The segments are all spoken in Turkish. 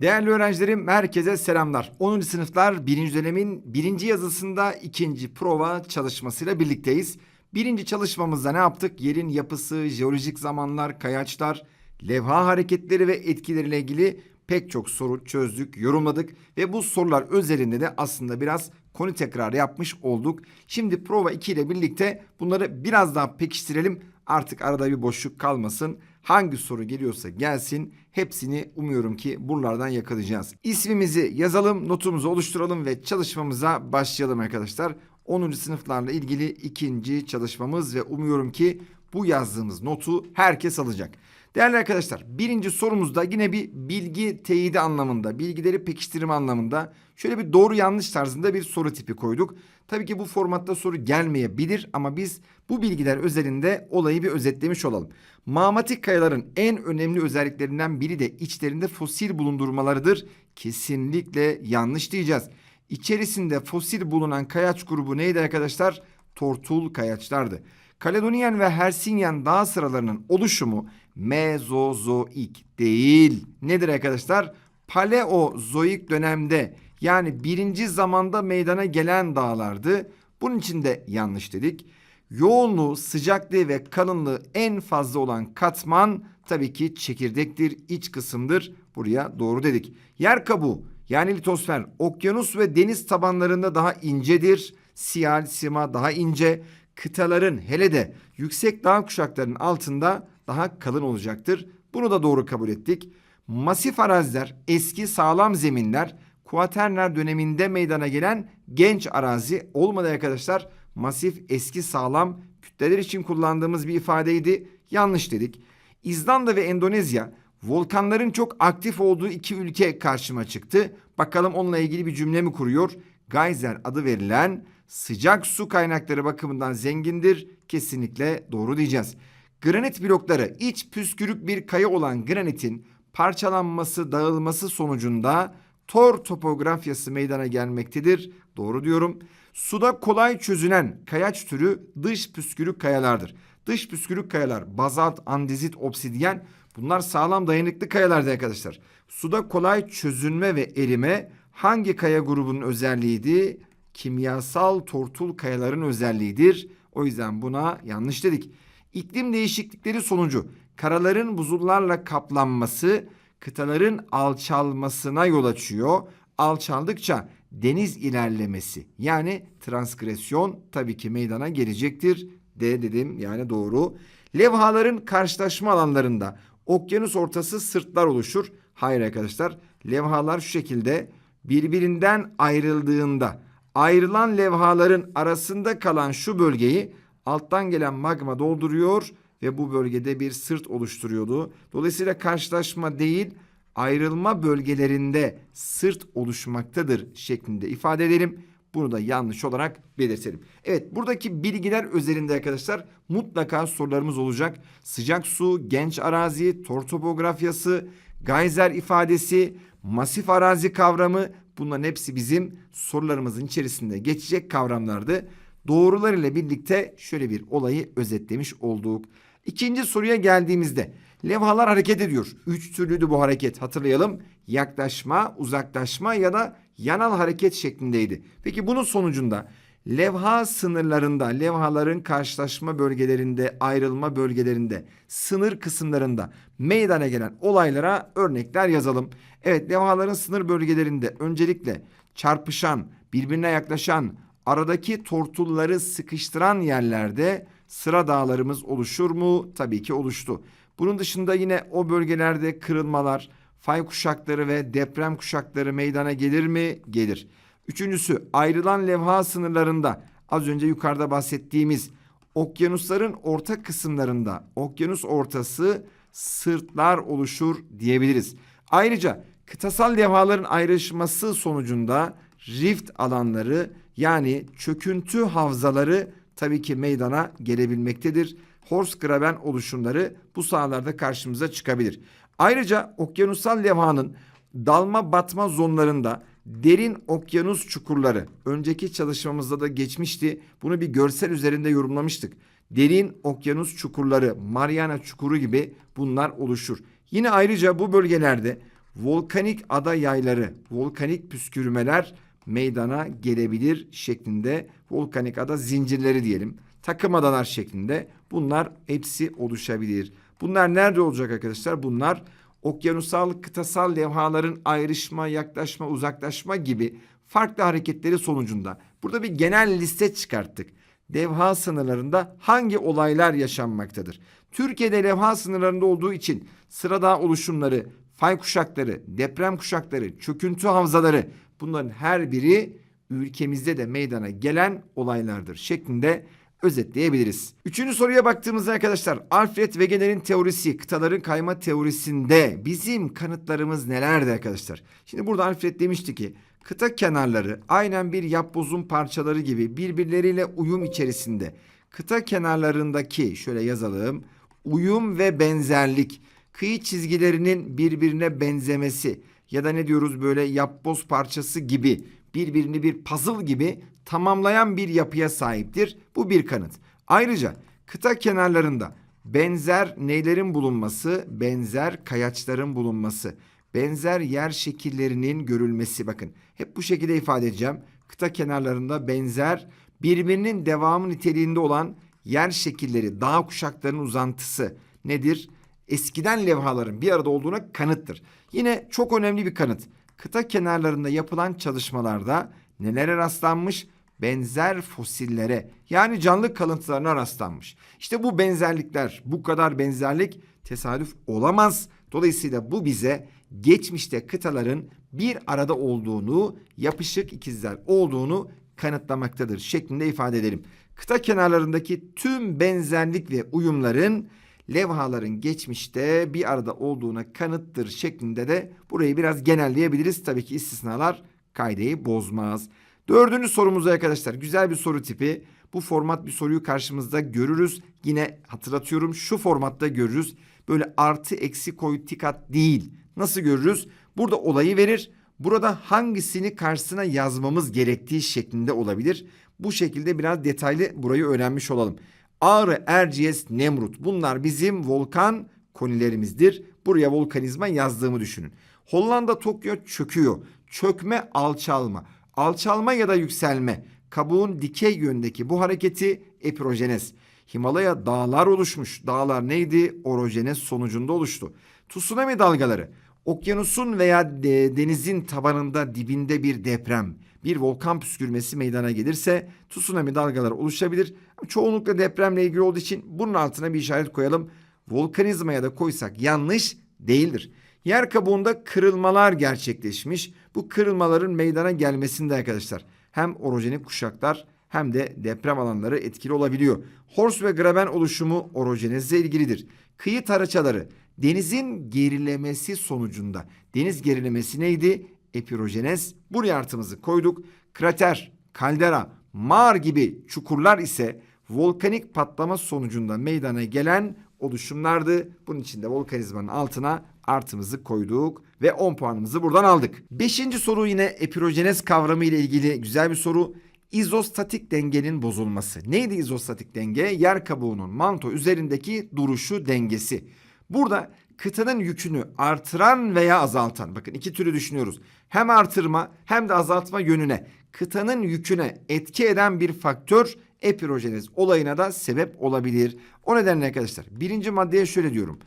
Değerli öğrencilerim, herkese selamlar. 10. sınıflar 1. dönemin 1. yazısında 2. prova çalışmasıyla birlikteyiz. Birinci çalışmamızda ne yaptık? Yerin yapısı, jeolojik zamanlar, kayaçlar, levha hareketleri ve etkileriyle ilgili pek çok soru çözdük, yorumladık ve bu sorular özelinde de aslında biraz konu tekrarı yapmış olduk. Şimdi prova 2 ile birlikte bunları biraz daha pekiştirelim. Artık arada bir boşluk kalmasın. Hangi soru geliyorsa gelsin. Hepsini umuyorum ki buralardan yakalayacağız. İsmimizi yazalım, notumuzu oluşturalım ve çalışmamıza başlayalım arkadaşlar. 10. sınıflarla ilgili ikinci çalışmamız ve umuyorum ki bu yazdığımız notu herkes alacak. Değerli arkadaşlar birinci sorumuzda yine bir bilgi teyidi anlamında, bilgileri pekiştirme anlamında şöyle bir doğru yanlış tarzında bir soru tipi koyduk. Tabii ki bu formatta soru gelmeyebilir ama biz bu bilgiler özelinde olayı bir özetlemiş olalım. Mağmatik kayaların en önemli özelliklerinden biri de içlerinde fosil bulundurmalarıdır. Kesinlikle yanlış diyeceğiz. İçerisinde fosil bulunan kayaç grubu neydi arkadaşlar? Tortul kayaçlardı. Kaledonyen ve Hersinyan dağ sıralarının oluşumu Mezozoik değil. Nedir arkadaşlar? Paleozoik dönemde yani birinci zamanda meydana gelen dağlardı. Bunun için de yanlış dedik. Yoğunluğu, sıcaklığı ve kalınlığı en fazla olan katman tabii ki çekirdektir, iç kısımdır. Buraya doğru dedik. Yer kabuğu yani litosfer okyanus ve deniz tabanlarında daha incedir. Siyal, sima daha ince. Kıtaların hele de yüksek dağ kuşaklarının altında daha kalın olacaktır. Bunu da doğru kabul ettik. Masif araziler, eski sağlam zeminler, Kuaterner döneminde meydana gelen genç arazi olmadı arkadaşlar. Masif, eski sağlam kütleler için kullandığımız bir ifadeydi. Yanlış dedik. İzlanda ve Endonezya volkanların çok aktif olduğu iki ülke karşıma çıktı. Bakalım onunla ilgili bir cümle mi kuruyor? Geyser adı verilen sıcak su kaynakları bakımından zengindir. Kesinlikle doğru diyeceğiz. Granit blokları iç püskürük bir kaya olan granitin parçalanması, dağılması sonucunda tor topografyası meydana gelmektedir. Doğru diyorum. Suda kolay çözünen kayaç türü dış püskürük kayalardır. Dış püskürük kayalar bazalt, andezit, obsidyen bunlar sağlam dayanıklı kayalardı arkadaşlar. Suda kolay çözünme ve erime hangi kaya grubunun özelliğiydi? Kimyasal tortul kayaların özelliğidir. O yüzden buna yanlış dedik. İklim değişiklikleri sonucu karaların buzullarla kaplanması kıtaların alçalmasına yol açıyor. Alçaldıkça deniz ilerlemesi yani transgresyon tabii ki meydana gelecektir. D dedim yani doğru. Levhaların karşılaşma alanlarında okyanus ortası sırtlar oluşur. Hayır arkadaşlar levhalar şu şekilde birbirinden ayrıldığında ayrılan levhaların arasında kalan şu bölgeyi alttan gelen magma dolduruyor ve bu bölgede bir sırt oluşturuyordu. Dolayısıyla karşılaşma değil ayrılma bölgelerinde sırt oluşmaktadır şeklinde ifade edelim. Bunu da yanlış olarak belirtelim. Evet buradaki bilgiler özelinde arkadaşlar mutlaka sorularımız olacak. Sıcak su, genç arazi, tor topografyası, geyser ifadesi, masif arazi kavramı bunların hepsi bizim sorularımızın içerisinde geçecek kavramlardı. Doğrular ile birlikte şöyle bir olayı özetlemiş olduk. İkinci soruya geldiğimizde levhalar hareket ediyor. Üç türlüydü bu hareket hatırlayalım. Yaklaşma, uzaklaşma ya da yanal hareket şeklindeydi. Peki bunun sonucunda levha sınırlarında, levhaların karşılaşma bölgelerinde, ayrılma bölgelerinde, sınır kısımlarında meydana gelen olaylara örnekler yazalım. Evet levhaların sınır bölgelerinde öncelikle çarpışan, birbirine yaklaşan, aradaki tortulları sıkıştıran yerlerde sıra dağlarımız oluşur mu? Tabii ki oluştu. Bunun dışında yine o bölgelerde kırılmalar, fay kuşakları ve deprem kuşakları meydana gelir mi? Gelir. Üçüncüsü ayrılan levha sınırlarında az önce yukarıda bahsettiğimiz okyanusların orta kısımlarında okyanus ortası sırtlar oluşur diyebiliriz. Ayrıca kıtasal levhaların ayrışması sonucunda rift alanları yani çöküntü havzaları tabii ki meydana gelebilmektedir. Horsgraben oluşumları bu sahalarda karşımıza çıkabilir. Ayrıca okyanusal levhanın dalma batma zonlarında derin okyanus çukurları önceki çalışmamızda da geçmişti. Bunu bir görsel üzerinde yorumlamıştık. Derin okyanus çukurları, Mariana çukuru gibi bunlar oluşur. Yine ayrıca bu bölgelerde volkanik ada yayları, volkanik püskürmeler meydana gelebilir şeklinde volkanik ada zincirleri diyelim. Takım adalar şeklinde bunlar hepsi oluşabilir. Bunlar nerede olacak arkadaşlar? Bunlar okyanusal, kıtasal levhaların ayrışma, yaklaşma, uzaklaşma gibi farklı hareketleri sonucunda. Burada bir genel liste çıkarttık. Levha sınırlarında hangi olaylar yaşanmaktadır? Türkiye'de levha sınırlarında olduğu için sıradağ oluşumları, fay kuşakları, deprem kuşakları, çöküntü havzaları bunların her biri ülkemizde de meydana gelen olaylardır şeklinde özetleyebiliriz. Üçüncü soruya baktığımızda arkadaşlar Alfred Wegener'in teorisi, kıtaların kayma teorisinde bizim kanıtlarımız nelerdi arkadaşlar? Şimdi burada Alfred demişti ki kıta kenarları aynen bir yapbozun parçaları gibi birbirleriyle uyum içerisinde. Kıta kenarlarındaki şöyle yazalım uyum ve benzerlik, kıyı çizgilerinin birbirine benzemesi ya da ne diyoruz böyle yapboz parçası gibi birbirini bir puzzle gibi tamamlayan bir yapıya sahiptir. Bu bir kanıt. Ayrıca kıta kenarlarında benzer neylerin bulunması, benzer kayaçların bulunması, benzer yer şekillerinin görülmesi bakın. Hep bu şekilde ifade edeceğim. Kıta kenarlarında benzer birbirinin devamı niteliğinde olan yer şekilleri, dağ kuşaklarının uzantısı nedir? Eskiden levhaların bir arada olduğuna kanıttır. Yine çok önemli bir kanıt. Kıta kenarlarında yapılan çalışmalarda nelere rastlanmış? Benzer fosillere yani canlı kalıntılarına rastlanmış. İşte bu benzerlikler, bu kadar benzerlik tesadüf olamaz. Dolayısıyla bu bize geçmişte kıtaların bir arada olduğunu, yapışık ikizler olduğunu kanıtlamaktadır şeklinde ifade edelim. Kıta kenarlarındaki tüm benzerlik ve uyumların levhaların geçmişte bir arada olduğuna kanıttır şeklinde de burayı biraz genelleyebiliriz. Tabii ki istisnalar kaideyi bozmaz. Dördüncü sorumuzda arkadaşlar güzel bir soru tipi. Bu format bir soruyu karşımızda görürüz. Yine hatırlatıyorum şu formatta görürüz. Böyle artı eksi koy tik at değil. Nasıl görürüz? Burada olayı verir. Burada hangisini karşısına yazmamız gerektiği şeklinde olabilir. Bu şekilde biraz detaylı burayı öğrenmiş olalım. Ağrı, Erciyes, Nemrut bunlar bizim volkan konilerimizdir. Buraya volkanizma yazdığımı düşünün. Hollanda Tokyo çöküyor. Çökme, alçalma. Alçalma ya da yükselme. Kabuğun dikey yöndeki bu hareketi epirojenez. Himalaya dağlar oluşmuş. Dağlar neydi? Orojenez sonucunda oluştu. Tsunami dalgaları. Okyanusun veya denizin tabanında dibinde bir deprem, bir volkan püskürmesi meydana gelirse tsunami dalgaları oluşabilir. Çoğunlukla depremle ilgili olduğu için bunun altına bir işaret koyalım. Volkanizmaya da koysak yanlış değildir. Yer kabuğunda kırılmalar gerçekleşmiş. Bu kırılmaların meydana gelmesinde arkadaşlar hem orojenik kuşaklar hem de deprem alanları etkili olabiliyor. Hors ve graben oluşumu orojenezle ilgilidir. Kıyı taraçaları denizin gerilemesi sonucunda. Deniz gerilemesi neydi? Epirojenez. Buraya artımızı koyduk. Krater, kaldera, mağar gibi çukurlar ise volkanik patlama sonucunda meydana gelen oluşumlardı. Bunun için de volkanizmanın altına artımızı koyduk ve 10 puanımızı buradan aldık. Beşinci soru yine epirojenez kavramı ile ilgili güzel bir soru. İzostatik dengenin bozulması. Neydi izostatik denge? Yer kabuğunun manto üzerindeki duruşu dengesi. Burada kıtanın yükünü artıran veya azaltan bakın iki türlü düşünüyoruz. Hem artırma hem de azaltma yönüne kıtanın yüküne etki eden bir faktör epirojenez olayına da sebep olabilir. O nedenle arkadaşlar birinci maddeye şöyle diyorum.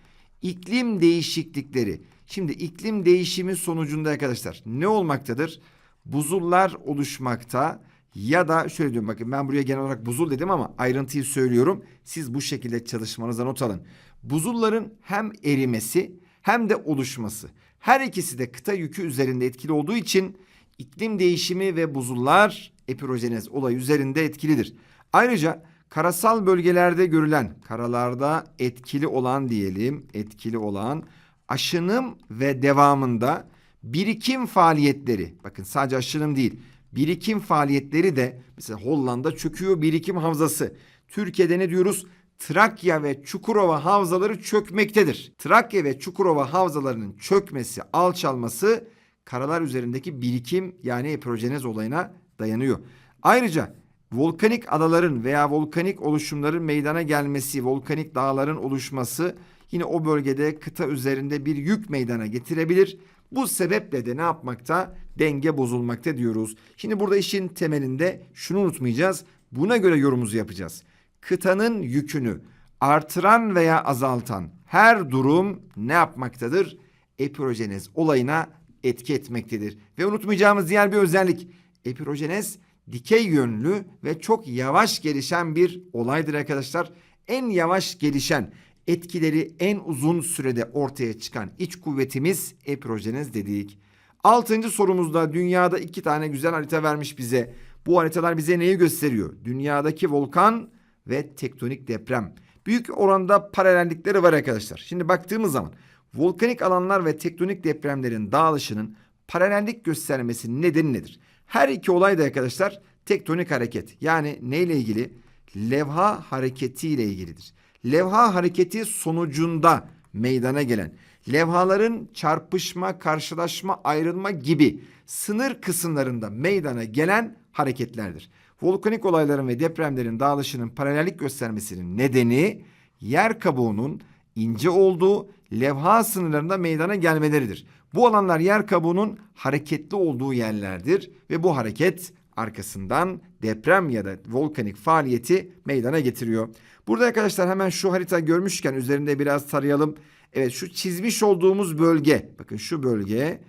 İklim değişiklikleri. Şimdi iklim değişimi sonucunda arkadaşlar ne olmaktadır? Buzullar oluşmakta ya da şöyle diyorum bakın ben buraya genel olarak buzul dedim ama ayrıntıyı söylüyorum. Siz bu şekilde çalışmanıza not alın. Buzulların hem erimesi hem de oluşması. Her ikisi de kıta yükü üzerinde etkili olduğu için iklim değişimi ve buzullar epirojenez olay üzerinde etkilidir. Ayrıca karasal bölgelerde görülen, karalarda etkili olan diyelim, etkili olan aşınım ve devamında birikim faaliyetleri, bakın sadece aşınım değil, birikim faaliyetleri de mesela Hollanda çöküyor birikim havzası. Türkiye'de ne diyoruz? Trakya ve Çukurova havzaları çökmektedir. Trakya ve Çukurova havzalarının çökmesi, alçalması karalar üzerindeki birikim yani epirojenez olayına dayanıyor. Ayrıca volkanik adaların veya volkanik oluşumların meydana gelmesi, volkanik dağların oluşması yine o bölgede kıta üzerinde bir yük meydana getirebilir. Bu sebeple de ne yapmakta? Denge bozulmakta diyoruz. Şimdi burada işin temelinde şunu unutmayacağız. Buna göre yorumumuzu yapacağız. Kıtanın yükünü artıran veya azaltan her durum ne yapmaktadır? Epirojenez olayına etki etmektedir. Ve unutmayacağımız diğer bir özellik. Epirojenez dikey yönlü ve çok yavaş gelişen bir olaydır arkadaşlar. En yavaş gelişen, etkileri en uzun sürede ortaya çıkan iç kuvvetimiz epirojenez dedik. Altıncı sorumuzda dünyada iki tane güzel harita vermiş bize. Bu haritalar bize neyi gösteriyor? Dünyadaki volkan ve tektonik deprem. Büyük oranda paralellikleri var arkadaşlar. Şimdi baktığımız zaman volkanik alanlar ve tektonik depremlerin dağılışının paralellik göstermesinin nedeni nedir? Her iki olay da arkadaşlar tektonik hareket. Yani neyle ilgili? Levha hareketi ile ilgilidir. Levha hareketi sonucunda meydana gelen levhaların çarpışma, karşılaşma, ayrılma gibi sınır kısımlarında meydana gelen hareketlerdir. Volkanik olayların ve depremlerin dağılışının paralellik göstermesinin nedeni yer kabuğunun ince olduğu levha sınırlarında meydana gelmeleridir. Bu alanlar yer kabuğunun hareketli olduğu yerlerdir ve bu hareket arkasından deprem ya da volkanik faaliyeti meydana getiriyor. Burada arkadaşlar hemen şu harita görmüşken üzerinde biraz tarayalım. Evet şu çizmiş olduğumuz bölge bakın şu bölge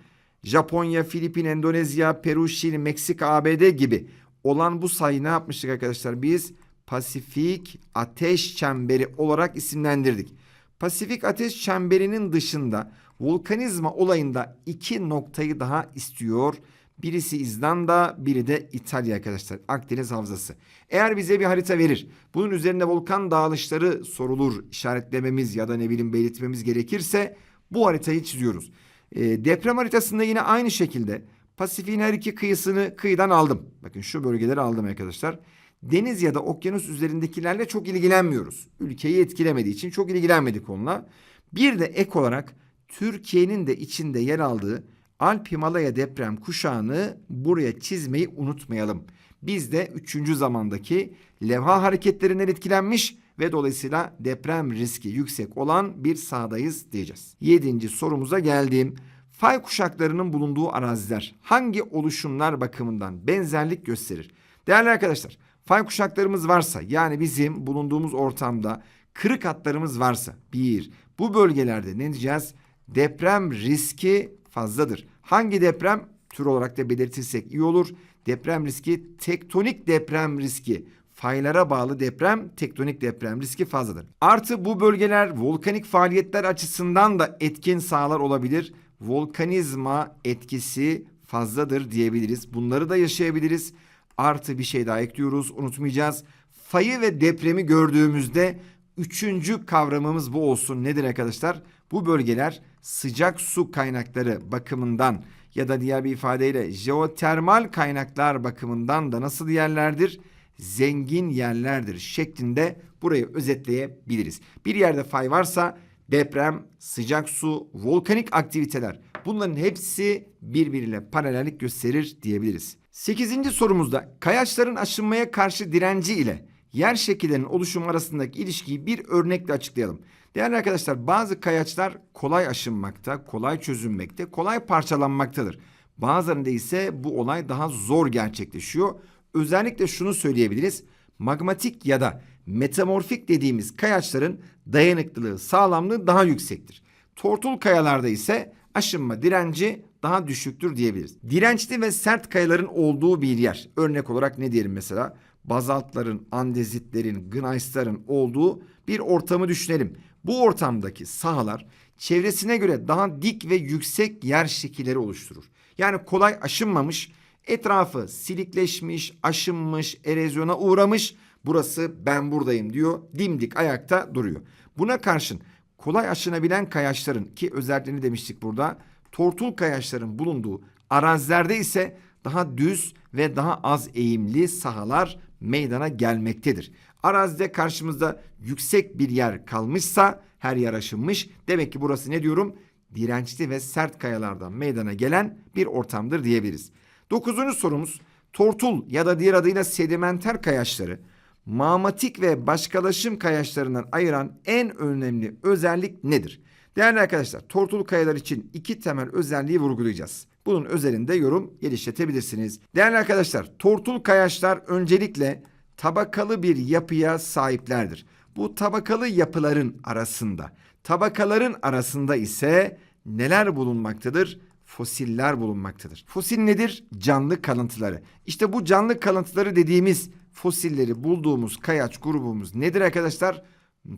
Japonya, Filipin, Endonezya, Peru, Şili, Meksika, ABD gibi olan bu sayı ne yapmıştık arkadaşlar? Biz Pasifik Ateş Çemberi olarak isimlendirdik. Pasifik Ateş Çemberi'nin dışında volkanizma olayında iki noktayı daha istiyor. Birisi İzlanda, biri de İtalya arkadaşlar. Akdeniz Havzası. Eğer bize bir harita verir, bunun üzerinde volkan dağılışları sorulur, işaretlememiz ya da ne bileyim belirtmemiz gerekirse bu haritayı çiziyoruz. E, deprem haritasında yine aynı şekilde Pasifik'in her iki kıyısını kıyıdan aldım. Bakın şu bölgeleri aldım arkadaşlar. Deniz ya da okyanus üzerindekilerle çok ilgilenmiyoruz. Ülkeyi etkilemediği için çok ilgilenmedik onunla. Bir de ek olarak Türkiye'nin de içinde yer aldığı Alp Himalaya deprem kuşağını buraya çizmeyi unutmayalım. Biz de üçüncü zamandaki levha hareketlerinden etkilenmiş ve dolayısıyla deprem riski yüksek olan bir sahadayız diyeceğiz. Yedinci sorumuza geldim. Fay kuşaklarının bulunduğu araziler hangi oluşumlar bakımından benzerlik gösterir? Değerli arkadaşlar, fay kuşaklarımız varsa yani bizim bulunduğumuz ortamda kırık hatlarımız varsa bir, bu bölgelerde ne diyeceğiz? Deprem riski fazladır. Hangi deprem? Tür olarak da belirtirsek iyi olur. Deprem riski tektonik deprem riski. Faylara bağlı deprem, tektonik deprem riski fazladır. Artı bu bölgeler volkanik faaliyetler açısından da etkin sahalar olabilir. Volkanizma etkisi fazladır diyebiliriz. Bunları da yaşayabiliriz. Artı bir şey daha ekliyoruz, unutmayacağız. Fayı ve depremi gördüğümüzde üçüncü kavramımız bu olsun. Nedir arkadaşlar? Bu bölgeler sıcak su kaynakları bakımından ya da diğer bir ifadeyle jeotermal kaynaklar bakımından da nasıl yerlerdir? Zengin yerlerdir şeklinde burayı özetleyebiliriz. Bir yerde fay varsa deprem, sıcak su, volkanik aktiviteler bunların hepsi birbiriyle paralellik gösterir diyebiliriz. Sekizinci sorumuzda kayaçların aşınmaya karşı direnci ile yer şekillerinin oluşumu arasındaki ilişkiyi bir örnekle açıklayalım. Değerli arkadaşlar bazı kayaçlar kolay aşınmakta, kolay çözünmekte, kolay parçalanmaktadır. Bazılarında ise bu olay daha zor gerçekleşiyor. Özellikle şunu söyleyebiliriz. Magmatik ya da metamorfik dediğimiz kayaçların dayanıklılığı, sağlamlığı daha yüksektir. Tortul kayalarda ise aşınma direnci daha düşüktür diyebiliriz. Dirençli ve sert kayaların olduğu bir yer. Örnek olarak ne diyelim mesela? Bazaltların, andezitlerin, gneissların olduğu bir ortamı düşünelim. Bu ortamdaki sahalar çevresine göre daha dik ve yüksek yer şekilleri oluşturur. Yani kolay aşınmamış, etrafı silikleşmiş, aşınmış, erozyona uğramış. Burası ben buradayım diyor. Dimdik ayakta duruyor. Buna karşın kolay aşınabilen kayaçların ki özelliğini demiştik burada. Tortul kayaçların bulunduğu arazilerde ise daha düz ve daha az eğimli sahalar meydana gelmektedir. Arazide karşımızda yüksek bir yer kalmışsa her yer aşınmış. Demek ki burası ne diyorum? Dirençli ve sert kayalardan meydana gelen bir ortamdır diyebiliriz. Dokuzuncu sorumuz tortul ya da diğer adıyla sedimenter kayaçları mağmatik ve başkalaşım kayaçlarından ayıran en önemli özellik nedir? Değerli arkadaşlar, tortul kayalar için iki temel özelliği vurgulayacağız. Bunun özelinde yorum geliştirebilirsiniz. Değerli arkadaşlar, tortul kayaçlar öncelikle tabakalı bir yapıya sahiplerdir. Bu tabakalı yapıların arasında, tabakaların arasında ise neler bulunmaktadır? Fosiller bulunmaktadır. Fosil nedir? Canlı kalıntıları. İşte bu canlı kalıntıları dediğimiz fosilleri bulduğumuz kayaç grubumuz nedir arkadaşlar?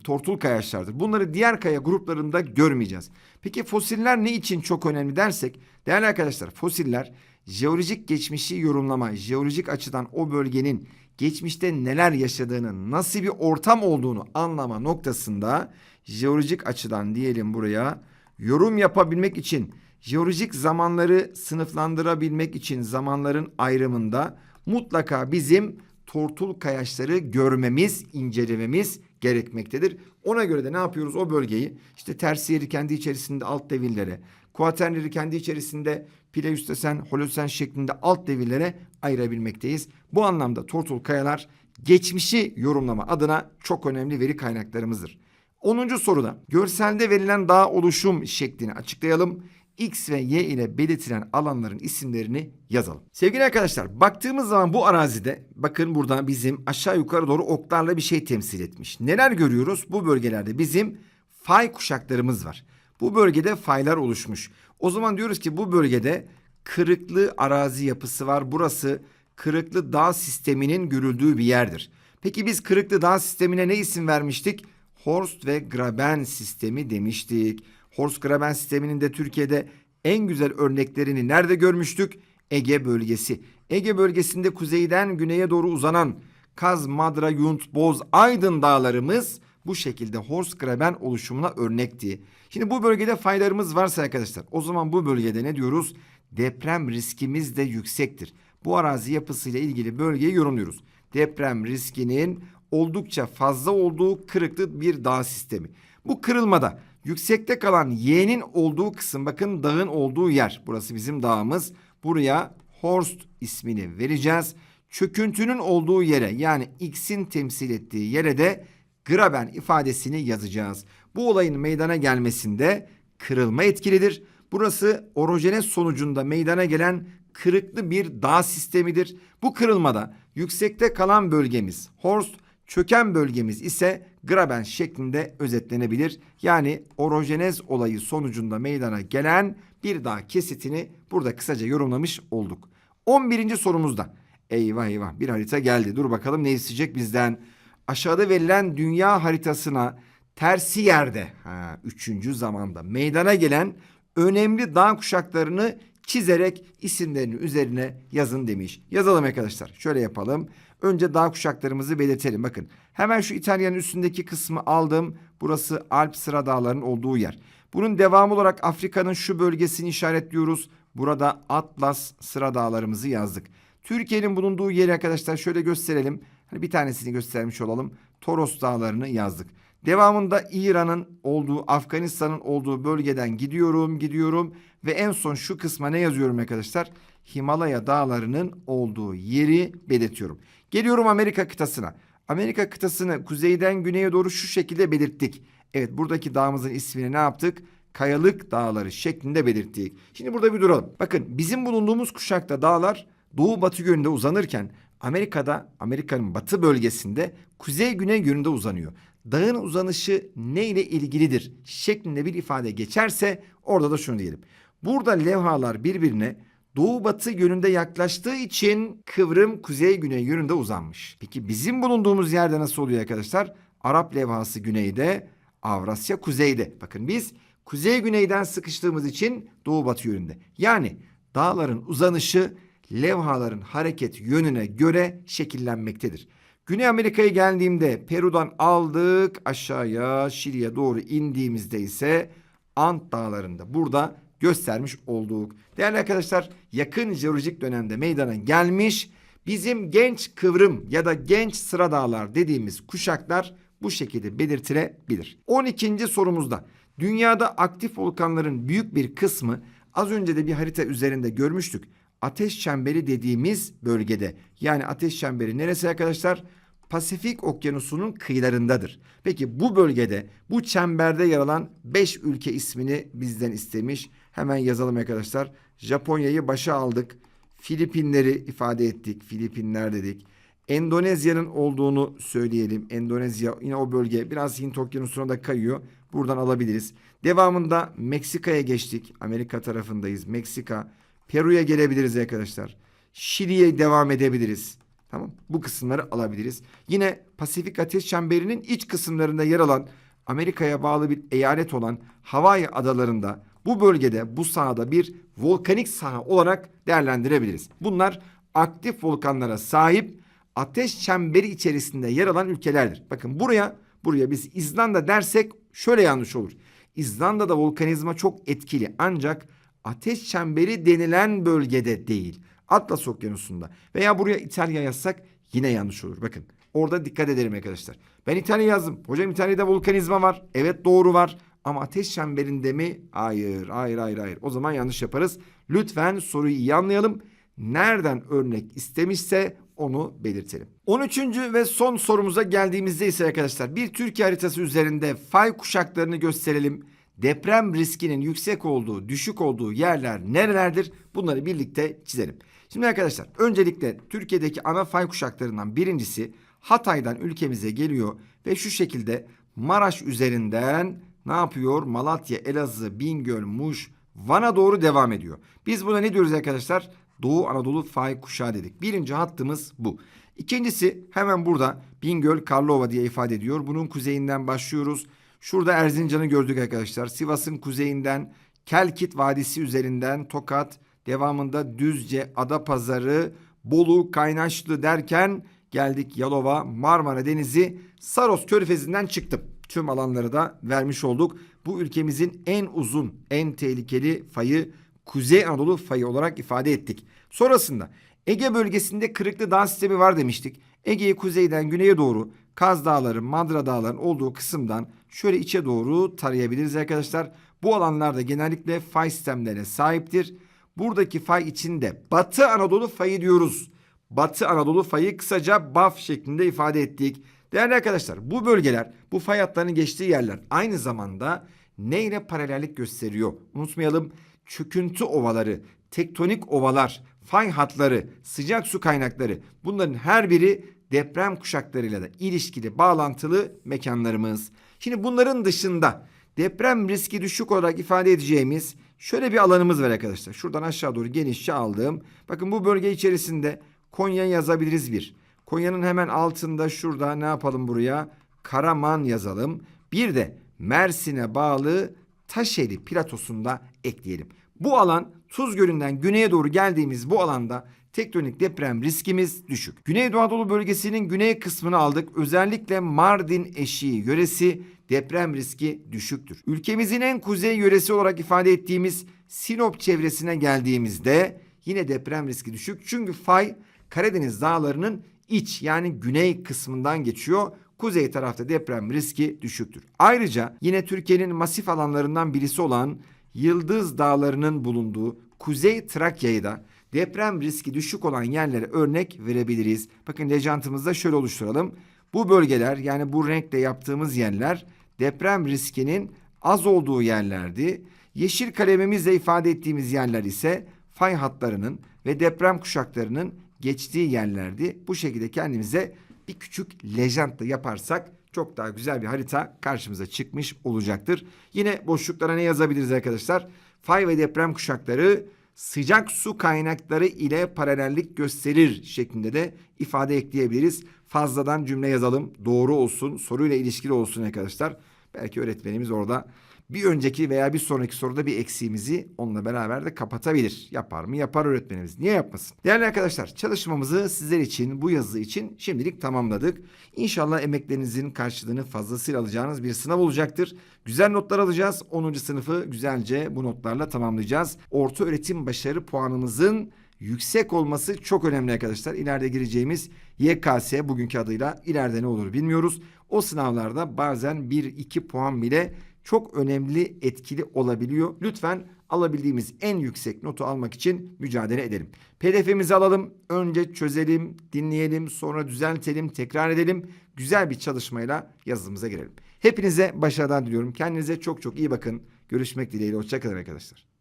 Tortul kayaçlardır. Bunları diğer kaya gruplarında görmeyeceğiz. Peki fosiller ne için çok önemli dersek, değerli arkadaşlar fosiller jeolojik geçmişi yorumlama, jeolojik açıdan o bölgenin geçmişte neler yaşadığını, nasıl bir ortam olduğunu anlama noktasında jeolojik açıdan diyelim buraya yorum yapabilmek için jeolojik zamanları sınıflandırabilmek için zamanların ayrımında mutlaka bizim tortul kayaçları görmemiz, incelememiz gerekmektedir. Ona göre de ne yapıyoruz o bölgeyi? İşte tersiyeri kendi içerisinde alt devirlere, kuaterneri kendi içerisinde Pleistocen, Holosen şeklinde alt devirlere ayırabilmekteyiz. Bu anlamda tortul kayalar geçmişi yorumlama adına çok önemli veri kaynaklarımızdır. 10. soruda görselde verilen dağ oluşum şeklini açıklayalım. X ve Y ile belirtilen alanların isimlerini yazalım. Sevgili arkadaşlar baktığımız zaman bu arazide bakın burada bizim aşağı yukarı doğru oklarla bir şey temsil etmiş. Neler görüyoruz? Bu bölgelerde bizim fay kuşaklarımız var. Bu bölgede faylar oluşmuş. O zaman diyoruz ki bu bölgede kırıklı arazi yapısı var. Burası kırıklı dağ sisteminin görüldüğü bir yerdir. Peki biz kırıklı dağ sistemine ne isim vermiştik? Horst ve Graben sistemi demiştik. Horst Graben sisteminin de Türkiye'de en güzel örneklerini nerede görmüştük? Ege bölgesi. Ege bölgesinde kuzeyden güneye doğru uzanan Kaz, Madra, Yunt, Boz, Aydın dağlarımız bu şekilde Horst Graben oluşumuna örnekti. Şimdi bu bölgede faylarımız varsa arkadaşlar o zaman bu bölgede ne diyoruz? Deprem riskimiz de yüksektir. Bu arazi yapısıyla ilgili bölgeyi yorumluyoruz. Deprem riskinin oldukça fazla olduğu kırıklı bir dağ sistemi. Bu kırılmada yüksekte kalan Y'nin olduğu kısım bakın dağın olduğu yer. Burası bizim dağımız. Buraya Horst ismini vereceğiz. Çöküntünün olduğu yere yani X'in temsil ettiği yere de Graben ifadesini yazacağız. Bu olayın meydana gelmesinde kırılma etkilidir. Burası orojenes sonucunda meydana gelen kırıklı bir dağ sistemidir. Bu kırılmada yüksekte kalan bölgemiz Horst, çöken bölgemiz ise Graben şeklinde özetlenebilir. Yani orojenez olayı sonucunda meydana gelen bir dağ kesitini burada kısaca yorumlamış olduk. 11. sorumuzda eyvah eyvah bir harita geldi. Dur bakalım ne isteyecek bizden. Aşağıda verilen dünya haritasına tersi yerde ha, üçüncü zamanda meydana gelen önemli dağ kuşaklarını çizerek isimlerini üzerine yazın demiş. Yazalım arkadaşlar. Şöyle yapalım. Önce dağ kuşaklarımızı belirtelim. Bakın hemen şu İtalya'nın üstündeki kısmı aldım. Burası Alp sıra dağlarının olduğu yer. Bunun devamı olarak Afrika'nın şu bölgesini işaretliyoruz. Burada Atlas sıra dağlarımızı yazdık. Türkiye'nin bulunduğu yeri arkadaşlar şöyle gösterelim. Hani bir tanesini göstermiş olalım. Toros dağlarını yazdık. Devamında İran'ın olduğu, Afganistan'ın olduğu bölgeden gidiyorum, gidiyorum ve en son şu kısma ne yazıyorum arkadaşlar? Himalaya dağlarının olduğu yeri belirtiyorum. Geliyorum Amerika kıtasına. Amerika kıtasını kuzeyden güneye doğru şu şekilde belirttik. Evet buradaki dağımızın ismini ne yaptık? Kayalık dağları şeklinde belirttik. Şimdi burada bir duralım. Bakın bizim bulunduğumuz kuşakta dağlar doğu batı yönünde uzanırken Amerika'da Amerika'nın batı bölgesinde kuzey güney yönünde uzanıyor. Dağın uzanışı ne ile ilgilidir şeklinde bir ifade geçerse orada da şunu diyelim. Burada levhalar birbirine doğu batı yönünde yaklaştığı için kıvrım kuzey güney yönünde uzanmış. Peki bizim bulunduğumuz yerde nasıl oluyor arkadaşlar? Arap levhası güneyde, Avrasya kuzeyde. Bakın biz kuzey güneyden sıkıştığımız için doğu batı yönünde. Yani dağların uzanışı levhaların hareket yönüne göre şekillenmektedir. Güney Amerika'ya geldiğimde Peru'dan aldık aşağıya Şili'ye doğru indiğimizde ise Ant dağlarında burada göstermiş olduk. Değerli arkadaşlar yakın jeolojik dönemde meydana gelmiş bizim genç kıvrım ya da genç sıra dağlar dediğimiz kuşaklar bu şekilde belirtilebilir. 12. sorumuzda dünyada aktif volkanların büyük bir kısmı az önce de bir harita üzerinde görmüştük ateş çemberi dediğimiz bölgede. Yani ateş çemberi neresi arkadaşlar? Pasifik Okyanusu'nun kıyılarındadır. Peki bu bölgede bu çemberde yer alan 5 ülke ismini bizden istemiş. Hemen yazalım arkadaşlar. Japonya'yı başa aldık. Filipinleri ifade ettik. Filipinler dedik. Endonezya'nın olduğunu söyleyelim. Endonezya yine o bölge biraz Hint Okyanusu'na da kayıyor. Buradan alabiliriz. Devamında Meksika'ya geçtik. Amerika tarafındayız. Meksika. Peru'ya gelebiliriz arkadaşlar. Şili'ye devam edebiliriz. Tamam. Bu kısımları alabiliriz. Yine Pasifik Ateş Çemberi'nin iç kısımlarında yer alan Amerika'ya bağlı bir eyalet olan Hawaii adalarında bu bölgede bu sahada bir volkanik saha olarak değerlendirebiliriz. Bunlar aktif volkanlara sahip ateş çemberi içerisinde yer alan ülkelerdir. Bakın buraya buraya biz İzlanda dersek şöyle yanlış olur. İzlanda'da volkanizma çok etkili ancak ateş çemberi denilen bölgede değil. Atlas Okyanusu'nda veya buraya İtalya yazsak yine yanlış olur. Bakın orada dikkat edelim arkadaşlar. Ben İtalya yazdım. Hocam İtalya'da volkanizma var. Evet doğru var. Ama ateş çemberinde mi? Hayır, hayır, hayır, hayır. O zaman yanlış yaparız. Lütfen soruyu iyi anlayalım. Nereden örnek istemişse onu belirtelim. 13. ve son sorumuza geldiğimizde ise arkadaşlar bir Türkiye haritası üzerinde fay kuşaklarını gösterelim. Deprem riskinin yüksek olduğu, düşük olduğu yerler nerelerdir? Bunları birlikte çizelim. Şimdi arkadaşlar öncelikle Türkiye'deki ana fay kuşaklarından birincisi Hatay'dan ülkemize geliyor ve şu şekilde Maraş üzerinden ne yapıyor? Malatya, Elazığ, Bingöl, Muş, Van'a doğru devam ediyor. Biz buna ne diyoruz arkadaşlar? Doğu Anadolu fay kuşağı dedik. Birinci hattımız bu. İkincisi hemen burada Bingöl, Karlova diye ifade ediyor. Bunun kuzeyinden başlıyoruz. Şurada Erzincan'ı gördük arkadaşlar. Sivas'ın kuzeyinden Kelkit Vadisi üzerinden Tokat, devamında Düzce, Adapazarı, Bolu, Kaynaşlı derken geldik Yalova, Marmara Denizi, Saros Körfezi'nden çıktım. Tüm alanları da vermiş olduk. Bu ülkemizin en uzun, en tehlikeli fayı Kuzey Anadolu fayı olarak ifade ettik. Sonrasında Ege bölgesinde kırıklı dağ sistemi var demiştik. Ege'yi kuzeyden güneye doğru Kaz Dağları, Madra Dağları'nın olduğu kısımdan şöyle içe doğru tarayabiliriz arkadaşlar. Bu alanlarda genellikle fay sistemlerine sahiptir. Buradaki fay içinde Batı Anadolu fayı diyoruz. Batı Anadolu fayı kısaca BAF şeklinde ifade ettik. Değerli arkadaşlar bu bölgeler bu fay hatlarının geçtiği yerler aynı zamanda neyle paralellik gösteriyor? Unutmayalım çöküntü ovaları, tektonik ovalar, fay hatları, sıcak su kaynakları bunların her biri deprem kuşaklarıyla da ilişkili bağlantılı mekanlarımız. Şimdi bunların dışında deprem riski düşük olarak ifade edeceğimiz şöyle bir alanımız var arkadaşlar. Şuradan aşağı doğru genişçe aldığım. Bakın bu bölge içerisinde Konya yazabiliriz bir. Konya'nın hemen altında şurada ne yapalım buraya? Karaman yazalım. Bir de Mersin'e bağlı Taşeli platosunda ekleyelim. Bu alan Tuz Gölü'nden güneye doğru geldiğimiz bu alanda tektonik deprem riskimiz düşük. Güneydoğu Anadolu bölgesinin güney kısmını aldık. Özellikle Mardin eşiği yöresi deprem riski düşüktür. Ülkemizin en kuzey yöresi olarak ifade ettiğimiz Sinop çevresine geldiğimizde yine deprem riski düşük. Çünkü fay Karadeniz dağlarının iç yani güney kısmından geçiyor. Kuzey tarafta deprem riski düşüktür. Ayrıca yine Türkiye'nin masif alanlarından birisi olan Yıldız Dağları'nın bulunduğu Kuzey Trakya'yı da deprem riski düşük olan yerlere örnek verebiliriz. Bakın lejantımızda şöyle oluşturalım. Bu bölgeler yani bu renkle yaptığımız yerler deprem riskinin az olduğu yerlerdi. Yeşil kalemimizle ifade ettiğimiz yerler ise fay hatlarının ve deprem kuşaklarının geçtiği yerlerdi. Bu şekilde kendimize bir küçük lejant da yaparsak çok daha güzel bir harita karşımıza çıkmış olacaktır. Yine boşluklara ne yazabiliriz arkadaşlar? Fay ve deprem kuşakları sıcak su kaynakları ile paralellik gösterir şeklinde de ifade ekleyebiliriz. Fazladan cümle yazalım. Doğru olsun, soruyla ilişkili olsun arkadaşlar. Belki öğretmenimiz orada bir önceki veya bir sonraki soruda bir eksiğimizi onunla beraber de kapatabilir. Yapar mı? Yapar öğretmenimiz. Niye yapmasın? Değerli arkadaşlar çalışmamızı sizler için bu yazı için şimdilik tamamladık. İnşallah emeklerinizin karşılığını fazlasıyla alacağınız bir sınav olacaktır. Güzel notlar alacağız. 10. sınıfı güzelce bu notlarla tamamlayacağız. Orta öğretim başarı puanımızın yüksek olması çok önemli arkadaşlar. İleride gireceğimiz YKS bugünkü adıyla ileride ne olur bilmiyoruz. O sınavlarda bazen 1-2 puan bile çok önemli, etkili olabiliyor. Lütfen alabildiğimiz en yüksek notu almak için mücadele edelim. PDF'mizi alalım, önce çözelim, dinleyelim, sonra düzeltelim, tekrar edelim. Güzel bir çalışmayla yazımıza girelim. Hepinize başarılar diliyorum. Kendinize çok çok iyi bakın. Görüşmek dileğiyle. Hoşçakalın arkadaşlar.